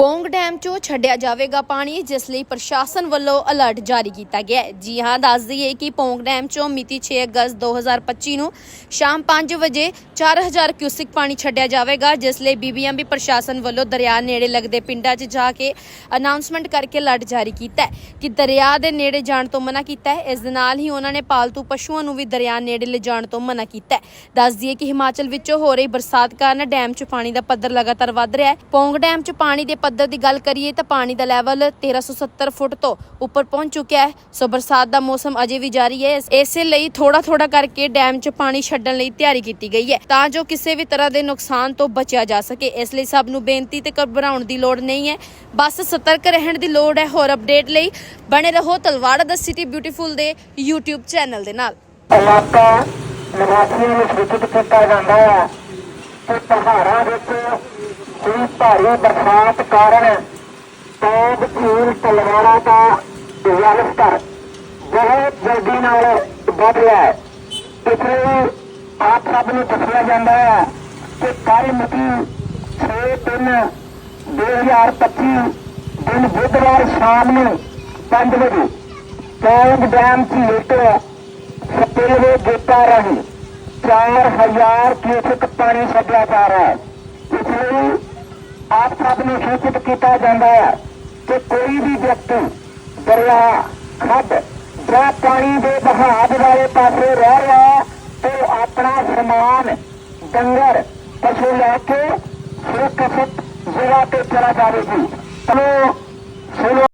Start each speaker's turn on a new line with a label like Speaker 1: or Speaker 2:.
Speaker 1: Pong dam 'ਚੋਂ ਛੱਡਿਆ ਜਾਵੇਗਾ ਪਾਣੀ, ਜਿਸ ਲਈ ਪ੍ਰਸ਼ਾਸਨ ਵੱਲੋਂ ਅਲਰਟ ਜਾਰੀ ਕੀਤਾ ਗਿਆ ਹੈ। ਜੀ ਹਾਂ, ਦੱਸ ਦਈਏ ਕਿ ਪੌਂਗ ਡੈਮ 'ਚੋਂ ਮਿਤੀ 6 ਅਗਸਤ 2025 ਨੂੰ ਸ਼ਾਮ 5 ਵਜੇ 4000 ਕਿਊਸਿਕ ਪਾਣੀ ਛੱਡਿਆ ਜਾਵੇਗਾ, ਜਿਸ ਲਈ ਬੀਬੀਐਮਬੀ ਪ੍ਰਸ਼ਾਸਨ ਵੱਲੋਂ ਦਰਿਆ ਨੇੜੇ ਲੱਗਦੇ ਪਿੰਡਾਂ 'ਚ ਜਾ ਕੇ ਅਨਾਉਂਸਮੈਂਟ ਕਰਕੇ ਅਲਰਟ ਜਾਰੀ ਕੀਤਾ ਹੈ। ਕਿ ਦਰਿਆ ਦੇ ਨੇੜੇ ਜਾਣ ਤੋਂ ਮਨਾ ਕੀਤਾ ਹੈ। ਇਸ ਦੇ ਨਾਲ ਹੀ ਉਹਨਾਂ ਨੇ ਪਾਲਤੂ ਪਸ਼ੂਆਂ ਨੂੰ ਵੀ ਦਰਿਆ ਨੇੜੇ ਲਿਜਾਣ ਤੋਂ ਮਨਾ ਕੀਤਾ ਹੈ। ਦੱਸ ਦਈਏ ਕਿ ਹਿਮਾਚਲ ਵਿੱਚੋਂ ਹੋ ਰਹੀ ਬਰਸਾਤ ਕਾਰਨ ਡੈਮ 'ਚ ਪਾਣੀ ਦਾ ਪੱਧਰ ਲਗਾਤਾਰ ਵੱਧ ਰਿਹਾ ਹੈ। ਪੌਂਗ ਡੈਮ 'ਚ ਪਾਣੀ ਦੇ ਪੱਧਰ ਦੀ ਗੱਲ ਕਰੀਏ ਤਾਂ ਪਾਣੀ ਦਾ ਲੈਵਲ 1370 ਫੁੱਟ ਤੋਂ ਉੱਪਰ ਪਹੁੰਚ ਚੁੱਕਿਆ ਹੈ। ਸੋ ਬਰਸਾਤ ਦਾ ਮੌਸਮ ਅਜੇ ਵੀ ਜਾਰੀ ਹੈ। ਇਸੇ ਲਈ ਥੋੜਾ ਥੋੜਾ ਕਰਕੇ ਡੈਮ 'ਚ ਪਾਣੀ ਛੱਡਣ ਲਈ ਤਿਆਰੀ ਕੀਤੀ ਗਈ ਹੈ ਤਾਂ ਜੋ ਕਿਸੇ ਵੀ ਤਰ੍ਹਾਂ ਦੇ ਨੁਕਸਾਨ ਤੋਂ ਬਚਿਆ ਜਾ ਸਕੇ। ਇਸ ਲਈ ਸਭ ਨੂੰ ਬੇਨਤੀ ਤੇ ਘਬਰਾਉਣ ਦੀ ਲੋੜ ਨਹੀਂ ਹੈ। ਬਸ ਸਤਰਕ ਰਹਿਣ ਦੀ ਲੋੜ ਹੈ। ਹੋਰ ਅਪਡੇਟ ਲਈ ਬਣੇ ਰਹੋ ਤਲਵਾੜਾ ਦਾ ਸਿਟੀ ਬਿਊਟੀਫੁਲ ਦੇ YouTube ਚੈਨਲ ਦੇ ਨਾਲ।
Speaker 2: ਇਲਾਕਾ ਨਿਵਾਸੀਆਂ ਨੂੰ ਸੂਚਿਤ ਕੀਤਾ ਜਾਂਦਾ ਹੈ। ਕਿ ਪਹਾੜਾਂ ਵਿੱਚ ਹੋਈ ਭਾਰੀ ਬਰਸਾਤ ਕਾਰਨ ਪੌਂਗ ਝੀਲ ਤਲਵਾਰਾਂ ਦਾ ਜਲਸਤਰ ਬਹੁਤ ਜਲਦੀ ਨਾਲ ਵੱਧ ਰਿਹਾ ਹੈ। ਇਸ ਲਈ ਆਪ ਸਭ ਨੂੰ ਦੱਸਿਆ ਜਾਂਦਾ ਹੈ ਕਿ ਕੱਲ ਮਿਤੀ 6 ਦਿਨ 2025 ਦਿਨ ਬੁੱਧਵਾਰ ਸ਼ਾਮ ਨੂੰ 5 ਵਜੇ ਪੌਂਗ ਡੈਮ ਝੀਲ ਤੋਂ ਸਪਿਲਵੇ ਗੇਟਾਂ ਰਾਹੀਂ। 4000 ਕਿਊਸਕ ਪਾਣੀ ਛੱਡਿਆ ਜਾ ਰਿਹਾ ਹੈ। ਇਸ ਲਈ ਆਪ ਸਭ ਨੂੰ ਸੂਚਿਤ ਕੀਤਾ ਜਾਂਦਾ ਹੈ ਕਿ ਕੋਈ ਵੀ ਵਿਅਕਤੀ ਦਰਿਆ, ਖੱਡ ਜਾਂ ਪਾਣੀ ਦੇ ਬਹਾਵ ਵਾਲੇ ਪਾਸੇ ਰਹਿ ਰਿਹਾ ਹੈ ਤੇ ਆਪਣਾ ਸਮਾਨ, ਡੰਗਰ, ਪਸ਼ੂ ਲੈ ਕੇ ਸੁਰੱਖਿਅਤ ਜਗ੍ਹਾ ਤੇ ਚਲਾ ਜਾਵੇਗੀ। ਤੋ ਸੁਣੋ।